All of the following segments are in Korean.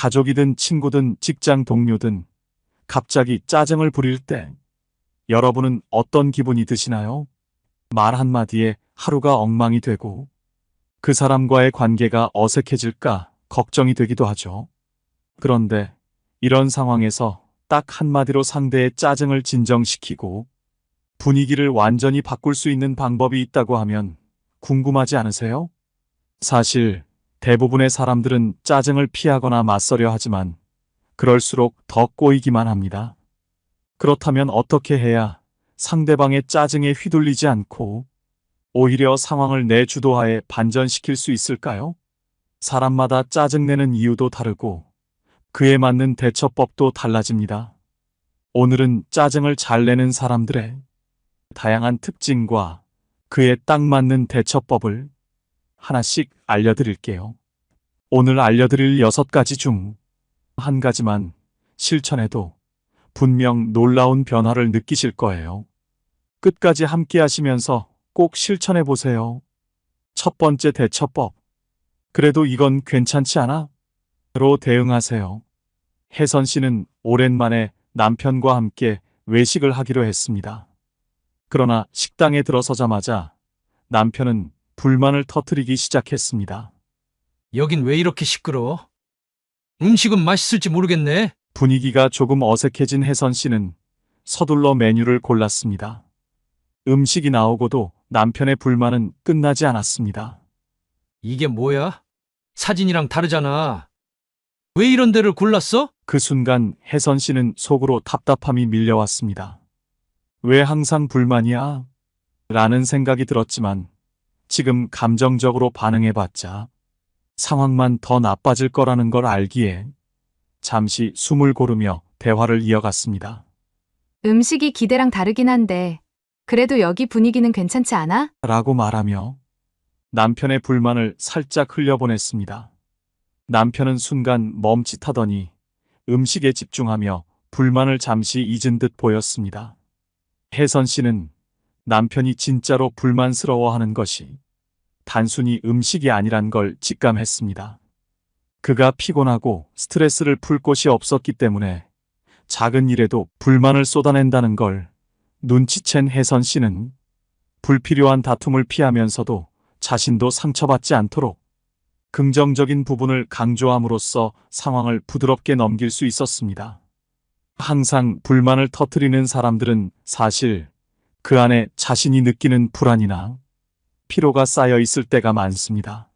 가족이든 친구든 직장 동료든 갑자기 짜증을 부릴 때 여러분은 어떤 기분이 드시나요? 말 한마디에 하루가 엉망이 되고 그 사람과의 관계가 어색해질까 걱정이 되기도 하죠. 그런데 이런 상황에서 딱 한마디로 상대의 짜증을 진정시키고 분위기를 완전히 바꿀 수 있는 방법이 있다고 하면 궁금하지 않으세요? 사실 대부분의 사람들은 짜증을 피하거나 맞서려 하지만 그럴수록 더 꼬이기만 합니다. 그렇다면 어떻게 해야 상대방의 짜증에 휘둘리지 않고 오히려 상황을 내 주도하에 반전시킬 수 있을까요? 사람마다 짜증내는 이유도 다르고 그에 맞는 대처법도 달라집니다. 오늘은 짜증을 잘 내는 사람들의 다양한 특징과 그에 딱 맞는 대처법을 하나씩 알려드릴게요. 오늘 알려드릴 여섯 가지 중 한 가지만 실천해도 분명 놀라운 변화를 느끼실 거예요. 끝까지 함께 하시면서 꼭 실천해 보세요. 첫 번째 대처법. 그래도 이건 괜찮지 않아? 로 대응하세요. 혜선 씨는 오랜만에 남편과 함께 외식을 하기로 했습니다. 그러나 식당에 들어서자마자 남편은 불만을 터뜨리기 시작했습니다. 여긴 왜 이렇게 시끄러워? 음식은 맛있을지 모르겠네. 분위기가 조금 어색해진 혜선 씨는 서둘러 메뉴를 골랐습니다. 음식이 나오고도 남편의 불만은 끝나지 않았습니다. 이게 뭐야? 사진이랑 다르잖아. 왜 이런 데를 골랐어? 그 순간 혜선 씨는 속으로 답답함이 밀려왔습니다. 왜 항상 불만이야? 라는 생각이 들었지만 지금 감정적으로 반응해봤자 상황만 더 나빠질 거라는 걸 알기에 잠시 숨을 고르며 대화를 이어갔습니다. 음식이 기대랑 다르긴 한데, 그래도 여기 분위기는 괜찮지 않아? 라고 말하며 남편의 불만을 살짝 흘려보냈습니다. 남편은 순간 멈칫하더니 음식에 집중하며 불만을 잠시 잊은 듯 보였습니다. 혜선 씨는 남편이 진짜로 불만스러워하는 것이 단순히 음식이 아니란 걸 직감했습니다. 그가 피곤하고 스트레스를 풀 곳이 없었기 때문에 작은 일에도 불만을 쏟아낸다는 걸 눈치챈 혜선 씨는 불필요한 다툼을 피하면서도 자신도 상처받지 않도록 긍정적인 부분을 강조함으로써 상황을 부드럽게 넘길 수 있었습니다. 항상 불만을 터뜨리는 사람들은 사실 그 안에 자신이 느끼는 불안이나 피로가 쌓여 있을 때가 많습니다.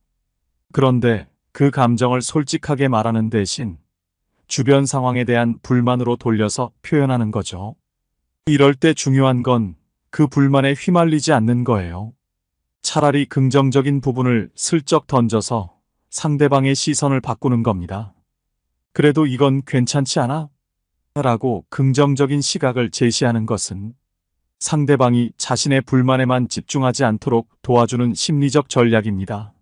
그런데 그 감정을 솔직하게 말하는 대신 주변 상황에 대한 불만으로 돌려서 표현하는 거죠. 이럴 때 중요한 건 그 불만에 휘말리지 않는 거예요. 차라리 긍정적인 부분을 슬쩍 던져서 상대방의 시선을 바꾸는 겁니다. 그래도 이건 괜찮지 않아? 라고 긍정적인 시각을 제시하는 것은 상대방이 자신의 불만에만 집중하지 않도록 도와주는 심리적 전략입니다.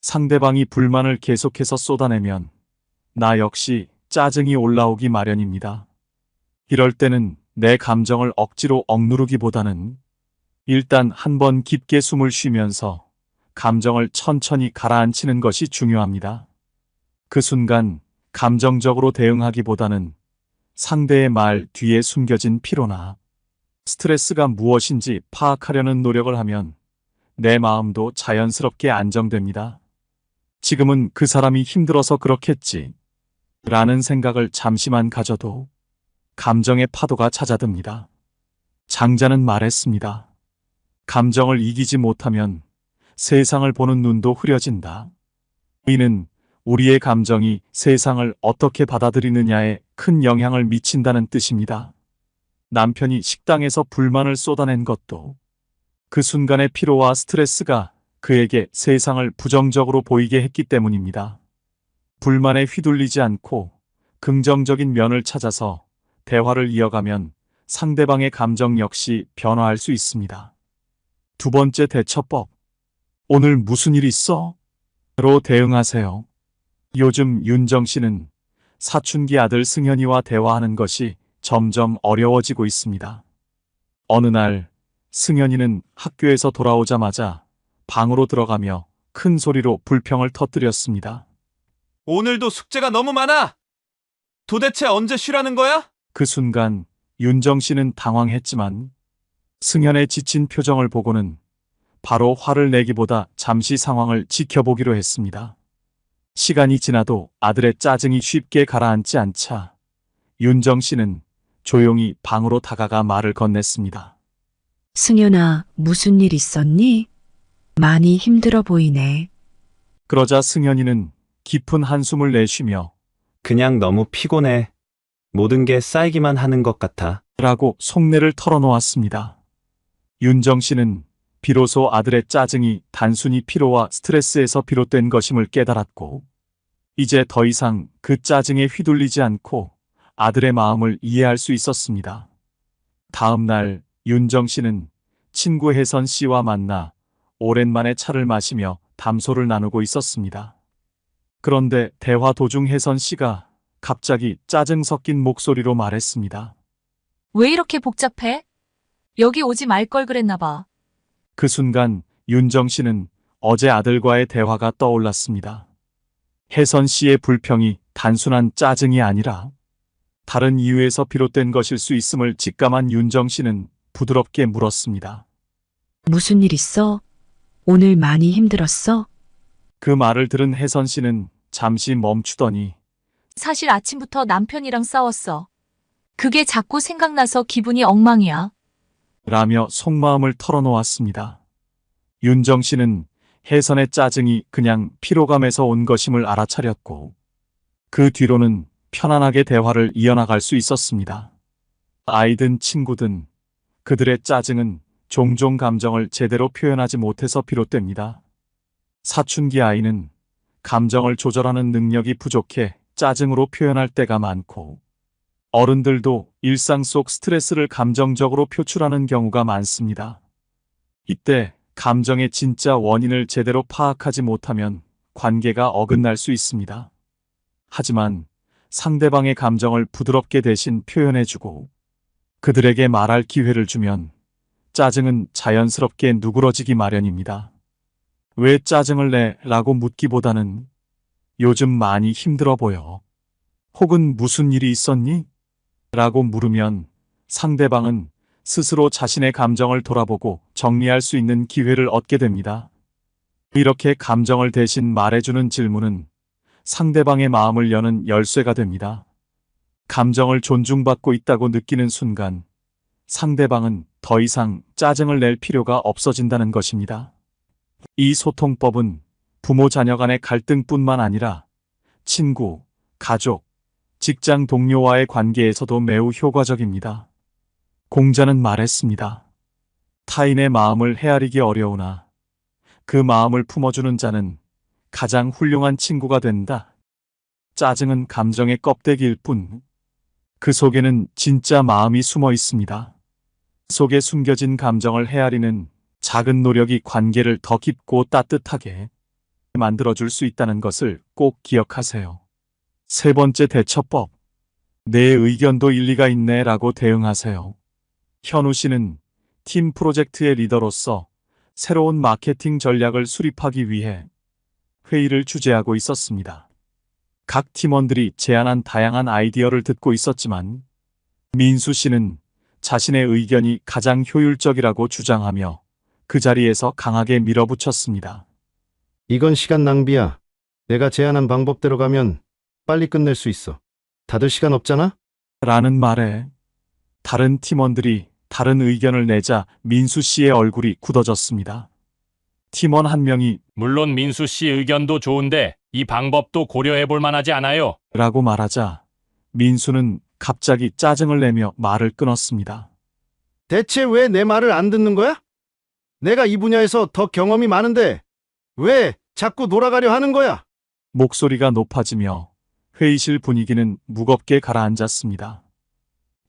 상대방이 불만을 계속해서 쏟아내면 나 역시 짜증이 올라오기 마련입니다. 이럴 때는 내 감정을 억지로 억누르기보다는 일단 한번 깊게 숨을 쉬면서 감정을 천천히 가라앉히는 것이 중요합니다. 그 순간 감정적으로 대응하기보다는 상대의 말 뒤에 숨겨진 피로나 스트레스가 무엇인지 파악하려는 노력을 하면 내 마음도 자연스럽게 안정됩니다. 지금은 그 사람이 힘들어서 그렇겠지. 라는 생각을 잠시만 가져도 감정의 파도가 찾아듭니다. 장자는 말했습니다. 감정을 이기지 못하면 세상을 보는 눈도 흐려진다. 이는 우리의 감정이 세상을 어떻게 받아들이느냐에 큰 영향을 미친다는 뜻입니다. 남편이 식당에서 불만을 쏟아낸 것도 그 순간의 피로와 스트레스가 그에게 세상을 부정적으로 보이게 했기 때문입니다. 불만에 휘둘리지 않고 긍정적인 면을 찾아서 대화를 이어가면 상대방의 감정 역시 변화할 수 있습니다. 두 번째 대처법. 오늘 무슨 일 있어? 로 대응하세요. 요즘 윤정 씨는 사춘기 아들 승현이와 대화하는 것이 점점 어려워지고 있습니다. 어느 날 승현이는 학교에서 돌아오자마자 방으로 들어가며 큰 소리로 불평을 터뜨렸습니다. 오늘도 숙제가 너무 많아! 도대체 언제 쉬라는 거야? 그 순간 윤정 씨는 당황했지만 승현의 지친 표정을 보고는 바로 화를 내기보다 잠시 상황을 지켜보기로 했습니다. 시간이 지나도 아들의 짜증이 쉽게 가라앉지 않자 윤정 씨는 조용히 방으로 다가가 말을 건넸습니다. 승현아, 무슨 일 있었니? 많이 힘들어 보이네. 그러자 승현이는 깊은 한숨을 내쉬며 그냥 너무 피곤해. 모든 게 쌓이기만 하는 것 같아. 라고 속내를 털어놓았습니다. 윤정 씨는 비로소 아들의 짜증이 단순히 피로와 스트레스에서 비롯된 것임을 깨달았고, 이제 더 이상 그 짜증에 휘둘리지 않고 아들의 마음을 이해할 수 있었습니다. 다음 날 윤정 씨는 친구 혜선 씨와 만나 오랜만에 차를 마시며 담소를 나누고 있었습니다. 그런데 대화 도중 혜선 씨가 갑자기 짜증 섞인 목소리로 말했습니다. 왜 이렇게 복잡해? 여기 오지 말 걸 그랬나 봐. 그 순간 윤정 씨는 어제 아들과의 대화가 떠올랐습니다. 혜선 씨의 불평이 단순한 짜증이 아니라 다른 이유에서 비롯된 것일 수 있음을 직감한 윤정 씨는 부드럽게 물었습니다. 무슨 일 있어? 오늘 많이 힘들었어? 그 말을 들은 혜선 씨는 잠시 멈추더니 사실 아침부터 남편이랑 싸웠어. 그게 자꾸 생각나서 기분이 엉망이야. 라며 속마음을 털어놓았습니다. 윤정 씨는 혜선의 짜증이 그냥 피로감에서 온 것임을 알아차렸고 그 뒤로는 편안하게 대화를 이어나갈 수 있었습니다. 아이든 친구든 그들의 짜증은 종종 감정을 제대로 표현하지 못해서 비롯됩니다. 사춘기 아이는 감정을 조절하는 능력이 부족해 짜증으로 표현할 때가 많고 어른들도 일상 속 스트레스를 감정적으로 표출하는 경우가 많습니다. 이때 감정의 진짜 원인을 제대로 파악하지 못하면 관계가 어긋날 수 있습니다. 하지만 상대방의 감정을 부드럽게 대신 표현해주고 그들에게 말할 기회를 주면 짜증은 자연스럽게 누그러지기 마련입니다. 왜 짜증을 내? 라고 묻기보다는 요즘 많이 힘들어 보여. 혹은 무슨 일이 있었니? 라고 물으면 상대방은 스스로 자신의 감정을 돌아보고 정리할 수 있는 기회를 얻게 됩니다. 이렇게 감정을 대신 말해주는 질문은 상대방의 마음을 여는 열쇠가 됩니다. 감정을 존중받고 있다고 느끼는 순간 상대방은 더 이상 짜증을 낼 필요가 없어진다는 것입니다. 이 소통법은 부모 자녀 간의 갈등뿐만 아니라 친구, 가족, 직장 동료와의 관계에서도 매우 효과적입니다. 공자는 말했습니다. 타인의 마음을 헤아리기 어려우나 그 마음을 품어주는 자는 가장 훌륭한 친구가 된다. 짜증은 감정의 껍데기일 뿐, 그 속에는 진짜 마음이 숨어 있습니다. 속에 숨겨진 감정을 헤아리는 작은 노력이 관계를 더 깊고 따뜻하게 만들어줄 수 있다는 것을 꼭 기억하세요. 세 번째 대처법. 내 의견도 일리가 있네 라고 대응하세요. 현우 씨는 팀 프로젝트의 리더로서 새로운 마케팅 전략을 수립하기 위해 회의를 주재하고 있었습니다. 각 팀원들이 제안한 다양한 아이디어를 듣고 있었지만 민수 씨는 자신의 의견이 가장 효율적이라고 주장하며 그 자리에서 강하게 밀어붙였습니다. 이건 시간 낭비야. 내가 제안한 방법대로 가면 빨리 끝낼 수 있어. 다들 시간 없잖아? 라는 말에 다른 팀원들이 다른 의견을 내자 민수 씨의 얼굴이 굳어졌습니다. 팀원 한 명이 물론 민수 씨 의견도 좋은데 이 방법도 고려해 볼 만하지 않아요? 라고 말하자 민수는 갑자기 짜증을 내며 말을 끊었습니다. 대체 왜 내 말을 안 듣는 거야? 내가 이 분야에서 더 경험이 많은데 왜 자꾸 돌아가려 하는 거야? 목소리가 높아지며 회의실 분위기는 무겁게 가라앉았습니다.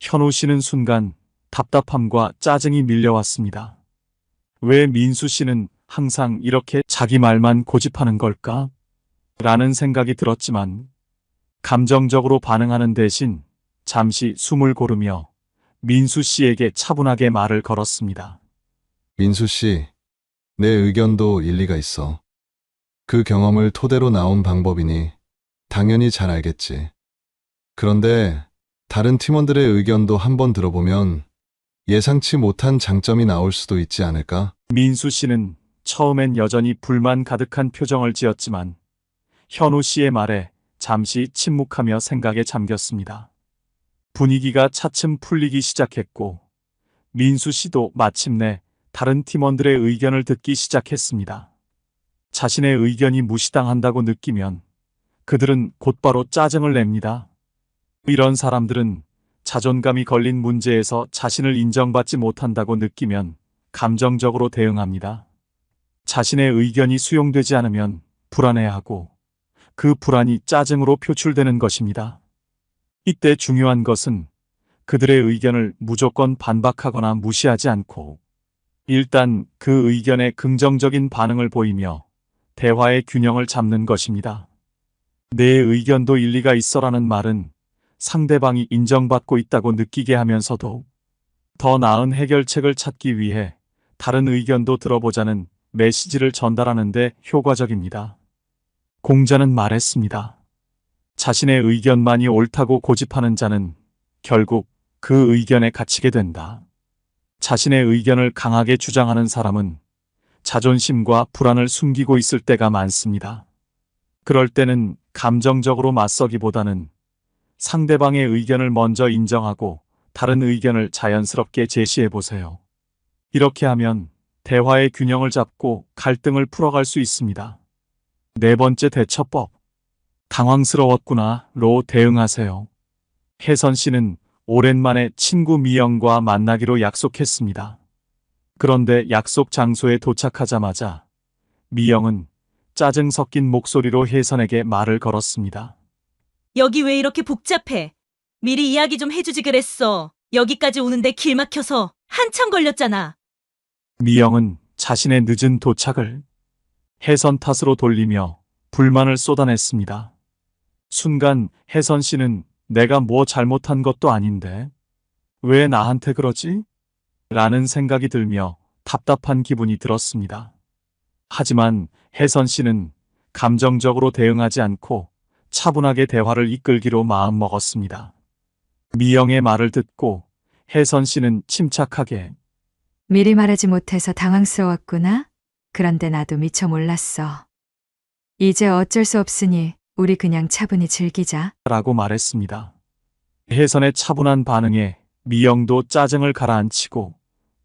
현우 씨는 순간 답답함과 짜증이 밀려왔습니다. 왜 민수 씨는 항상 이렇게 자기 말만 고집하는 걸까? 라는 생각이 들었지만 감정적으로 반응하는 대신 잠시 숨을 고르며 민수 씨에게 차분하게 말을 걸었습니다. 민수 씨, 내 의견도 일리가 있어. 그 경험을 토대로 나온 방법이니 당연히 잘 알겠지. 그런데 다른 팀원들의 의견도 한번 들어보면 예상치 못한 장점이 나올 수도 있지 않을까? 민수 씨는 처음엔 여전히 불만 가득한 표정을 지었지만 현우 씨의 말에 잠시 침묵하며 생각에 잠겼습니다. 분위기가 차츰 풀리기 시작했고 민수 씨도 마침내 다른 팀원들의 의견을 듣기 시작했습니다. 자신의 의견이 무시당한다고 느끼면 그들은 곧바로 짜증을 냅니다. 이런 사람들은 자존감이 걸린 문제에서 자신을 인정받지 못한다고 느끼면 감정적으로 대응합니다. 자신의 의견이 수용되지 않으면 불안해하고 그 불안이 짜증으로 표출되는 것입니다. 이때 중요한 것은 그들의 의견을 무조건 반박하거나 무시하지 않고 일단 그 의견에 긍정적인 반응을 보이며 대화의 균형을 잡는 것입니다. 내 의견도 일리가 있어라는 말은 상대방이 인정받고 있다고 느끼게 하면서도 더 나은 해결책을 찾기 위해 다른 의견도 들어보자는 메시지를 전달하는데 효과적입니다. 공자는 말했습니다. 자신의 의견만이 옳다고 고집하는 자는 결국 그 의견에 갇히게 된다. 자신의 의견을 강하게 주장하는 사람은 자존심과 불안을 숨기고 있을 때가 많습니다. 그럴 때는 감정적으로 맞서기보다는 상대방의 의견을 먼저 인정하고 다른 의견을 자연스럽게 제시해 보세요. 이렇게 하면 대화의 균형을 잡고 갈등을 풀어갈 수 있습니다. 네 번째 대처법. 당황스러웠구나,로 대응하세요. 혜선 씨는 오랜만에 친구 미영과 만나기로 약속했습니다. 그런데 약속 장소에 도착하자마자 미영은 짜증 섞인 목소리로 혜선에게 말을 걸었습니다. 여기 왜 이렇게 복잡해? 미리 이야기 좀 해주지 그랬어. 여기까지 오는데 길 막혀서 한참 걸렸잖아. 미영은 자신의 늦은 도착을 혜선 탓으로 돌리며 불만을 쏟아냈습니다. 순간 혜선 씨는 내가 뭐 잘못한 것도 아닌데 왜 나한테 그러지? 라는 생각이 들며 답답한 기분이 들었습니다. 하지만 혜선 씨는 감정적으로 대응하지 않고 차분하게 대화를 이끌기로 마음먹었습니다. 미영의 말을 듣고 혜선 씨는 침착하게 미리 말하지 못해서 당황스러웠구나. 그런데 나도 미처 몰랐어. 이제 어쩔 수 없으니 우리 그냥 차분히 즐기자. 라고 말했습니다. 혜선의 차분한 반응에 미영도 짜증을 가라앉히고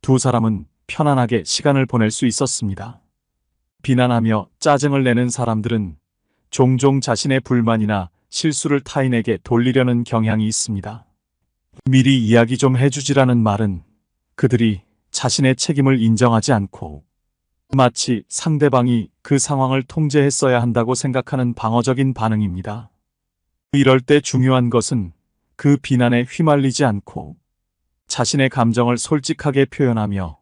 두 사람은 편안하게 시간을 보낼 수 있었습니다. 비난하며 짜증을 내는 사람들은 종종 자신의 불만이나 실수를 타인에게 돌리려는 경향이 있습니다. 미리 이야기 좀 해주지라는 말은 그들이 자신의 책임을 인정하지 않고 마치 상대방이 그 상황을 통제했어야 한다고 생각하는 방어적인 반응입니다. 이럴 때 중요한 것은 그 비난에 휘말리지 않고 자신의 감정을 솔직하게 표현하며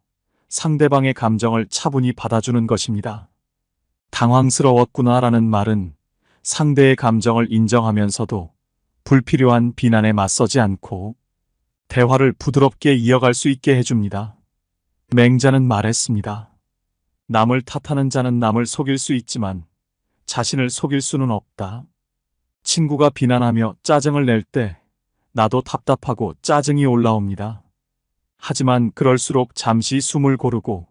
상대방의 감정을 차분히 받아주는 것입니다. 당황스러웠구나 라는 말은 상대의 감정을 인정하면서도 불필요한 비난에 맞서지 않고 대화를 부드럽게 이어갈 수 있게 해줍니다. 맹자는 말했습니다. 남을 탓하는 자는 남을 속일 수 있지만 자신을 속일 수는 없다. 친구가 비난하며 짜증을 낼 때 나도 답답하고 짜증이 올라옵니다. 하지만 그럴수록 잠시 숨을 고르고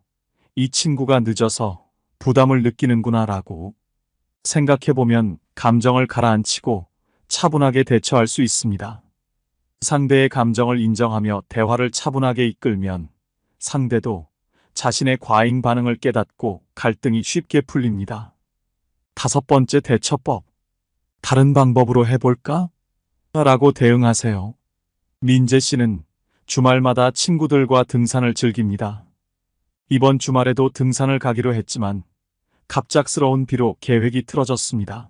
이 친구가 늦어서 부담을 느끼는구나 라고 생각해보면 감정을 가라앉히고 차분하게 대처할 수 있습니다. 상대의 감정을 인정하며 대화를 차분하게 이끌면 상대도 자신의 과잉 반응을 깨닫고 갈등이 쉽게 풀립니다. 다섯 번째 대처법. 다른 방법으로 해볼까? 라고 대응하세요. 민재 씨는 주말마다 친구들과 등산을 즐깁니다. 이번 주말에도 등산을 가기로 했지만 갑작스러운 비로 계획이 틀어졌습니다.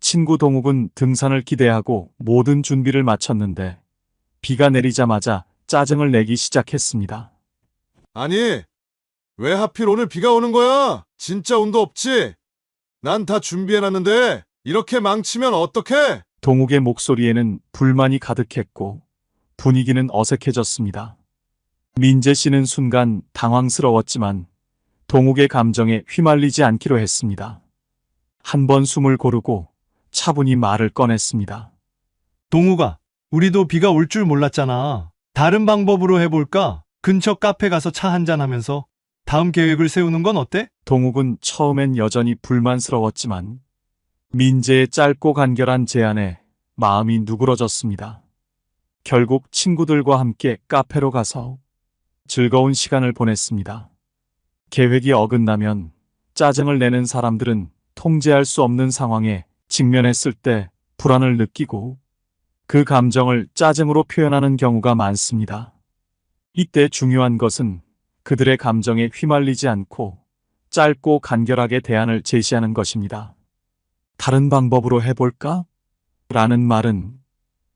친구 동욱은 등산을 기대하고 모든 준비를 마쳤는데 비가 내리자마자 짜증을 내기 시작했습니다. 아니, 왜 하필 오늘 비가 오는 거야? 진짜 운도 없지? 난 다 준비해놨는데 이렇게 망치면 어떡해? 동욱의 목소리에는 불만이 가득했고 분위기는 어색해졌습니다. 민재 씨는 순간 당황스러웠지만 동욱의 감정에 휘말리지 않기로 했습니다. 한 번 숨을 고르고 차분히 말을 꺼냈습니다. 동우가, 우리도 비가 올 줄 몰랐잖아. 다른 방법으로 해볼까? 근처 카페 가서 차 한잔 하면서 다음 계획을 세우는 건 어때? 동욱은 처음엔 여전히 불만스러웠지만 민재의 짧고 간결한 제안에 마음이 누그러졌습니다. 결국 친구들과 함께 카페로 가서 즐거운 시간을 보냈습니다. 계획이 어긋나면 짜증을 내는 사람들은 통제할 수 없는 상황에 직면했을 때 불안을 느끼고 그 감정을 짜증으로 표현하는 경우가 많습니다. 이때 중요한 것은 그들의 감정에 휘말리지 않고 짧고 간결하게 대안을 제시하는 것입니다. 다른 방법으로 해볼까? 라는 말은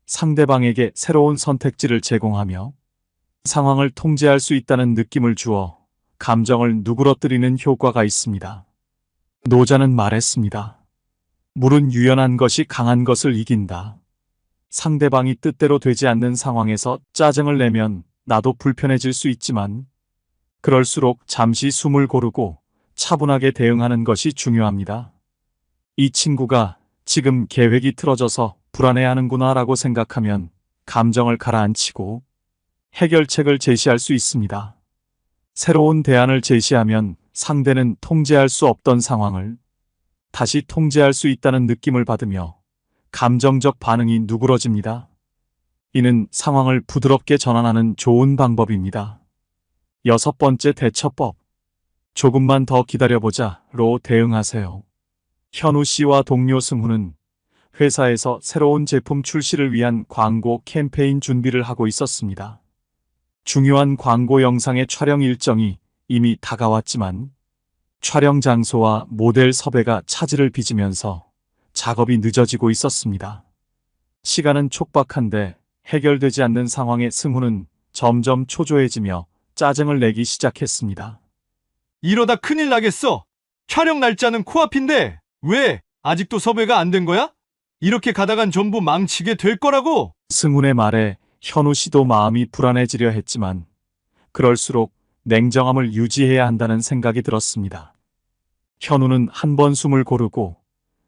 상대방에게 새로운 선택지를 제공하며 상황을 통제할 수 있다는 느낌을 주어 감정을 누그러뜨리는 효과가 있습니다. 노자는 말했습니다. 물은 유연한 것이 강한 것을 이긴다. 상대방이 뜻대로 되지 않는 상황에서 짜증을 내면 나도 불편해질 수 있지만 그럴수록 잠시 숨을 고르고 차분하게 대응하는 것이 중요합니다. 이 친구가 지금 계획이 틀어져서 불안해하는구나 라고 생각하면 감정을 가라앉히고 해결책을 제시할 수 있습니다. 새로운 대안을 제시하면 상대는 통제할 수 없던 상황을 다시 통제할 수 있다는 느낌을 받으며 감정적 반응이 누그러집니다. 이는 상황을 부드럽게 전환하는 좋은 방법입니다. 여섯 번째 대처법. 조금만 더 기다려보자 로 대응하세요. 현우 씨와 동료 승우는 회사에서 새로운 제품 출시를 위한 광고 캠페인 준비를 하고 있었습니다. 중요한 광고 영상의 촬영 일정이 이미 다가왔지만 촬영 장소와 모델 섭외가 차질을 빚으면서 작업이 늦어지고 있었습니다. 시간은 촉박한데 해결되지 않는 상황에 승우는 점점 초조해지며 짜증을 내기 시작했습니다. 이러다 큰일 나겠어. 촬영 날짜는 코앞인데 왜 아직도 섭외가 안 된 거야? 이렇게 가다간 전부 망치게 될 거라고. 승훈의 말에 현우 씨도 마음이 불안해지려 했지만 그럴수록 냉정함을 유지해야 한다는 생각이 들었습니다. 현우는 한 번 숨을 고르고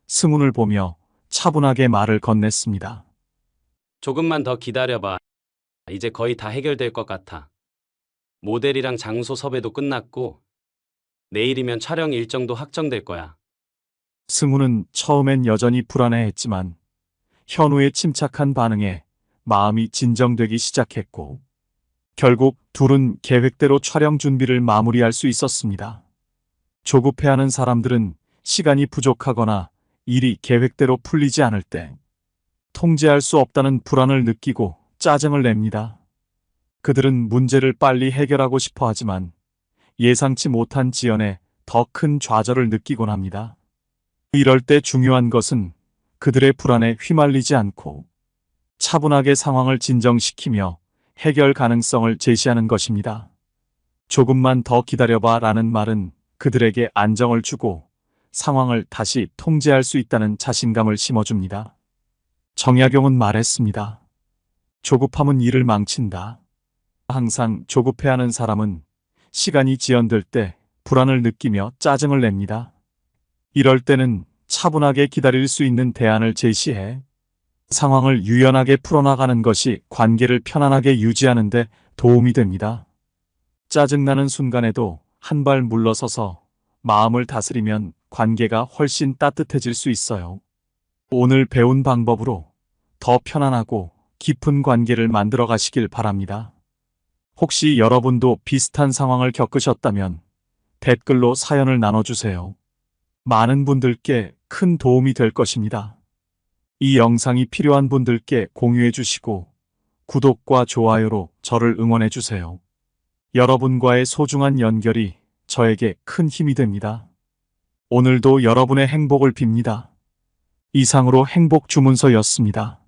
승훈을 보며 차분하게 말을 건넸습니다. 조금만 더 기다려봐. 이제 거의 다 해결될 것 같아. 모델이랑 장소 섭외도 끝났고, 내일이면 촬영 일정도 확정될 거야. 승훈은 처음엔 여전히 불안해했지만 현우의 침착한 반응에 마음이 진정되기 시작했고 결국 둘은 계획대로 촬영 준비를 마무리할 수 있었습니다. 조급해하는 사람들은 시간이 부족하거나 일이 계획대로 풀리지 않을 때 통제할 수 없다는 불안을 느끼고 짜증을 냅니다. 그들은 문제를 빨리 해결하고 싶어 하지만 예상치 못한 지연에 더 큰 좌절을 느끼곤 합니다. 이럴 때 중요한 것은 그들의 불안에 휘말리지 않고 차분하게 상황을 진정시키며 해결 가능성을 제시하는 것입니다. 조금만 더 기다려봐 라는 말은 그들에게 안정을 주고 상황을 다시 통제할 수 있다는 자신감을 심어줍니다. 정약용은 말했습니다. 조급함은 일을 망친다. 항상 조급해하는 사람은 시간이 지연될 때 불안을 느끼며 짜증을 냅니다. 이럴 때는 차분하게 기다릴 수 있는 대안을 제시해 상황을 유연하게 풀어나가는 것이 관계를 편안하게 유지하는 데 도움이 됩니다. 짜증나는 순간에도 한 발 물러서서 마음을 다스리면 관계가 훨씬 따뜻해질 수 있어요. 오늘 배운 방법으로 더 편안하고 깊은 관계를 만들어 가시길 바랍니다. 혹시 여러분도 비슷한 상황을 겪으셨다면 댓글로 사연을 나눠주세요. 많은 분들께 큰 도움이 될 것입니다. 이 영상이 필요한 분들께 공유해 주시고 구독과 좋아요로 저를 응원해 주세요. 여러분과의 소중한 연결이 저에게 큰 힘이 됩니다. 오늘도 여러분의 행복을 빕니다. 이상으로 행복 주문서였습니다.